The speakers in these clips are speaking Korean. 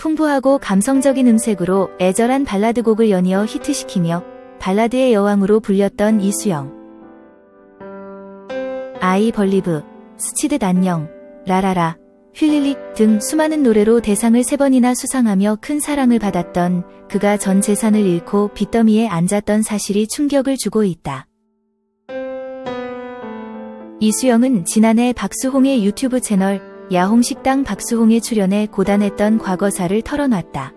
풍부하고 감성적인 음색으로 애절한 발라드 곡을 연이어 히트시키며 발라드의 여왕으로 불렸던 이수영. 아이 벌리브, 스치듯 안녕, 라라라, 휠릴릭 등 수많은 노래로 대상을 세 번이나 수상하며 큰 사랑을 받았던 그가 전 재산을 잃고 빚더미에 앉았던 사실이 충격을 주고 있다. 이수영은 지난해 박수홍의 유튜브 채널 야홍식당 박수홍에 출연해 고단했던 과거사를 털어놨다.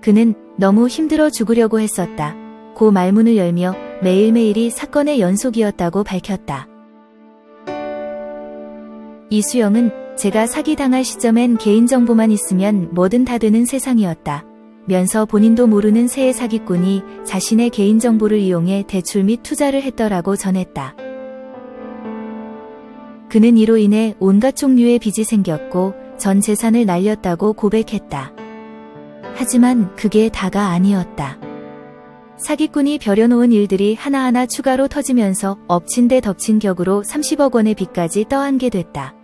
그는 너무 힘들어 죽으려고 했었다. 고 말문을 열며 매일매일이 사건의 연속이었다고 밝혔다. 이수영은 제가 사기당할 시점엔 개인정보만 있으면 뭐든 다 되는 세상이었다. 면서 본인도 모르는 새의 사기꾼이 자신의 개인정보를 이용해 대출 및 투자를 했더라고 전했다. 그는 이로 인해 온갖 종류의 빚이 생겼고 전 재산을 날렸다고 고백했다. 하지만 그게 다가 아니었다. 사기꾼이 벼려놓은 일들이 하나하나 추가로 터지면서 엎친 데 덮친 격으로 30억 원의 빚까지 떠안게 됐다.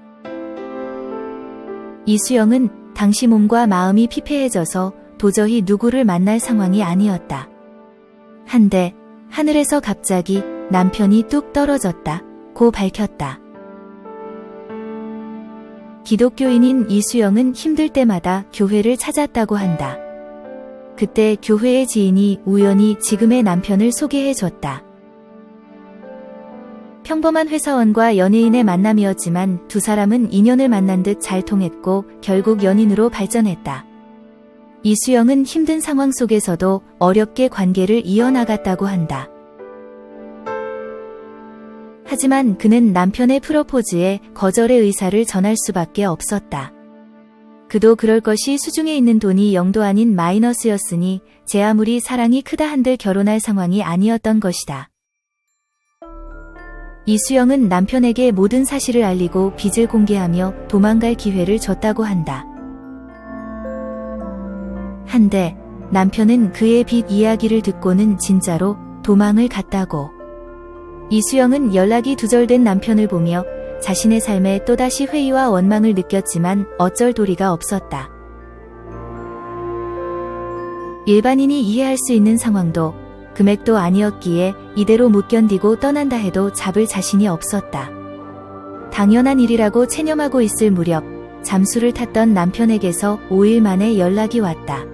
이수영은 당시 몸과 마음이 피폐해져서 도저히 누구를 만날 상황이 아니었다. 한데 하늘에서 갑자기 남편이 뚝 떨어졌다. 고 밝혔다. 기독교인인 이수영은 힘들 때마다 교회를 찾았다고 한다. 그때 교회의 지인이 우연히 지금의 남편을 소개해 줬다. 평범한 회사원과 연예인의 만남이었지만 두 사람은 인연을 만난 듯 잘 통했고 결국 연인으로 발전했다. 이수영은 힘든 상황 속에서도 어렵게 관계를 이어나갔다고 한다. 하지만 그는 남편의 프로포즈에 거절의 의사를 전할 수밖에 없었다. 그도 그럴 것이 수중에 있는 돈이 영도 아닌 마이너스였으니 제 아무리 사랑이 크다 한들 결혼할 상황이 아니었던 것이다. 이수영은 남편에게 모든 사실을 알리고 빚을 공개하며 도망갈 기회를 줬다고 한다. 한데 남편은 그의 빚 이야기를 듣고는 진짜로 도망을 갔다고. 이수영은 연락이 두절된 남편을 보며 자신의 삶에 또다시 회의와 원망을 느꼈지만 어쩔 도리가 없었다. 일반인이 이해할 수 있는 상황도 금액도 아니었기에 이대로 못 견디고 떠난다 해도 잡을 자신이 없었다. 당연한 일이라고 체념하고 있을 무렵 잠수를 탔던 남편에게서 5일 만에 연락이 왔다.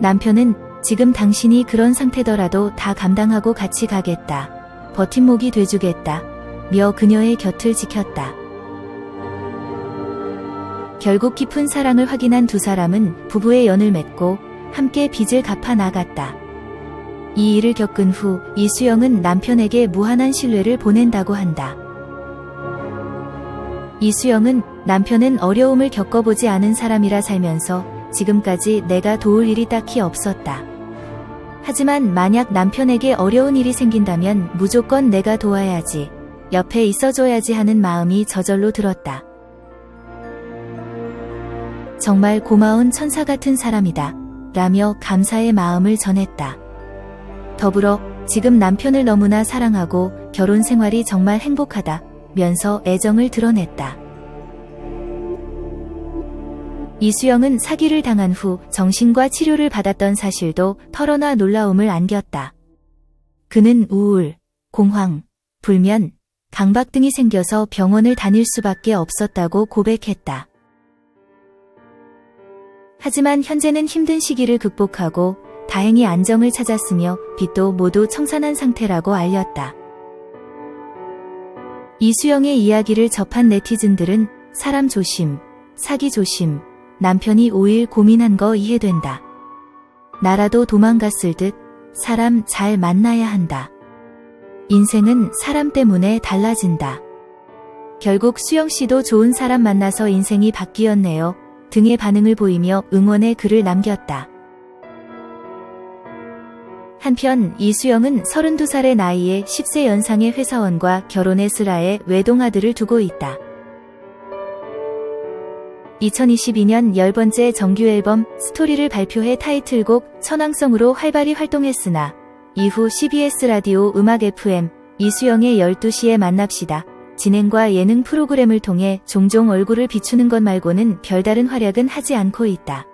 남편은 지금 당신이 그런 상태더라도 다 감당하고 같이 가겠다. 버팀목이 돼주겠다. 며 그녀의 곁을 지켰다. 결국 깊은 사랑을 확인한 두 사람은 부부의 연을 맺고 함께 빚을 갚아 나갔다. 이 일을 겪은 후 이수영은 남편에게 무한한 신뢰를 보낸다고 한다. 이수영은 남편은 어려움을 겪어보지 않은 사람이라 살면서 지금까지 내가 도울 일이 딱히 없었다. 하지만 만약 남편에게 어려운 일이 생긴다면 무조건 내가 도와야지, 옆에 있어줘야지 하는 마음이 저절로 들었다. 정말 고마운 천사 같은 사람이다. 라며 감사의 마음을 전했다. 더불어 지금 남편을 너무나 사랑하고 결혼 생활이 정말 행복하다. 면서 애정을 드러냈다. 이수영은 사기를 당한 후 정신과 치료를 받았던 사실도 털어놔 놀라움을 안겼다. 그는 우울, 공황, 불면, 강박 등이 생겨서 병원을 다닐 수밖에 없었다고 고백했다. 하지만 현재는 힘든 시기를 극복하고 다행히 안정을 찾았으며 빚도 모두 청산한 상태라고 알렸다. 이수영의 이야기를 접한 네티즌들은 사람 조심, 사기 조심, 남편이 5일 고민한 거 이해된다. 나라도 도망갔을 듯 사람 잘 만나야 한다. 인생은 사람 때문에 달라진다. 결국 수영 씨도 좋은 사람 만나서 인생이 바뀌었네요. 등의 반응을 보이며 응원의 글을 남겼다. 한편 이수영은 32살의 나이에 10세 연상의 회사원과 결혼했으라에 외동아들을 두고 있다. 2022년 10번째 정규 앨범 스토리를 발표해 타이틀곡 천왕성으로 활발히 활동했으나 이후 CBS 라디오 음악 FM 이수영의 12시에 만납시다. 진행과 예능 프로그램을 통해 종종 얼굴을 비추는 것 말고는 별다른 활약은 하지 않고 있다.